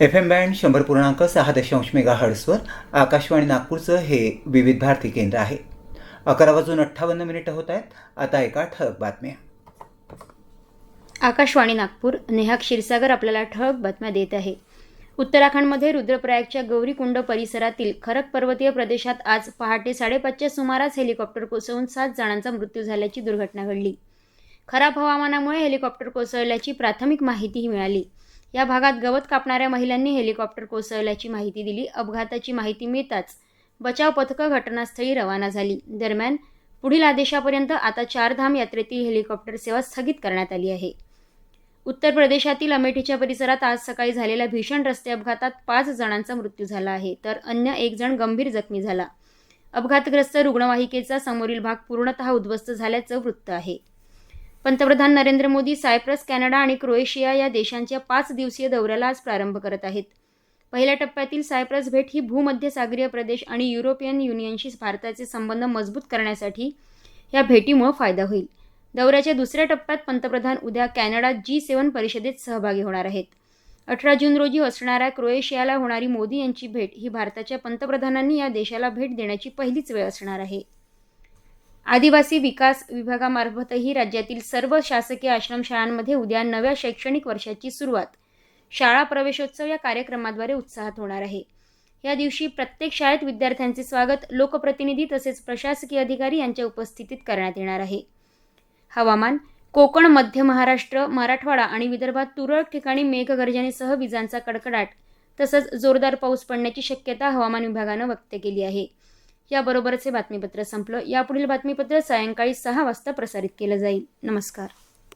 F M band शंभर पूर्णांक सहा दशांश मेगा हर्ट्सवर आकाशवाणी नागपूरचं हे विविध भारती केंद्र आहे. अकरा वाजून अठ्ठावन्न मिनिटं होत आहेत. आता एका ठळक बातम्या. आकाशवाणी नागपूर नेहा क्षीरसागर आपल्याला ठळक बातम्या देत आहे. उत्तराखंडमध्ये रुद्रप्रयागच्या गौरीकुंड परिसरातील खरक पर्वतीय प्रदेशात आज पहाटे साडेपाचच्या सुमारास हेलिकॉप्टर कोसळून सात जणांचा मृत्यू झाल्याची दुर्घटना घडली. खराब हवामानामुळे हेलिकॉप्टर कोसळल्याची प्राथमिक माहितीही मिळाली. या भागात गवत कापणाऱ्या महिलांनी हेलिकॉप्टर कोसळल्याची माहिती दिली. अपघाताची माहिती मिळताच बचाव पथकं घटनास्थळी रवाना झाली. दरम्यान पुढील आदेशापर्यंत आता चारधाम यात्रेतील हेलिकॉप्टर सेवा स्थगित करण्यात आली आहे. उत्तर प्रदेशातील अमेठीच्या परिसरात आज सकाळी झालेल्या भीषण रस्ते अपघातात पाच जणांचा मृत्यू झाला आहे तर अन्य एक जण गंभीर जखमी झाला. अपघातग्रस्त रुग्णवाहिकेचा समोरील भाग पूर्णतः उद्ध्वस्त झाल्याचं वृत्त आहे. पंतप्रधान नरेंद्र मोदी सायप्रस कॅनडा आणि क्रोएशिया या देशांच्या पाच दिवसीय दौऱ्याला आज प्रारंभ करत आहेत. पहिल्या टप्प्यातील सायप्रस भेट ही भूमध्यसागरीय प्रदेश आणि युरोपियन युनियनशी भारताचे संबंध मजबूत करण्यासाठी या भेटीमुळे फायदा होईल. दौऱ्याच्या दुसऱ्या टप्प्यात पंतप्रधान उद्या कॅनडा जी सेवन परिषदेत सहभागी होणार आहेत. अठरा जून रोजी असणाऱ्या क्रोएशियाला होणारी मोदी यांची भेट ही भारताच्या पंतप्रधानांनी या देशाला भेट देण्याची पहिलीच वेळ असणार आहे. आदिवासी विकास विभागामार्फतही राज्यातील सर्व शासकीय आश्रमशाळांमध्ये उद्या नव्या शैक्षणिक वर्षाची सुरुवात. शाळा प्रवेशोत्सव या कार्यक्रमाद्वारे उत्साहात होणार आहे. या दिवशी प्रत्येक शाळेत विद्यार्थ्यांचे स्वागत लोकप्रतिनिधी तसेच प्रशासकीय अधिकारी यांच्या उपस्थितीत करण्यात येणार आहे. हवामान कोकण मध्य महाराष्ट्र मराठवाडा आणि विदर्भात तुरळक ठिकाणी मेघगर्जनेसह विजांचा कडकडाट तसंच जोरदार पाऊस पडण्याची शक्यता हवामान विभागानं व्यक्त केली आहे. याबरोबरच हे बातमीपत्र संपलं. यापुढील बातमीपत्र सायंकाळी सहा वाजता प्रसारित केलं जाईल. नमस्कार.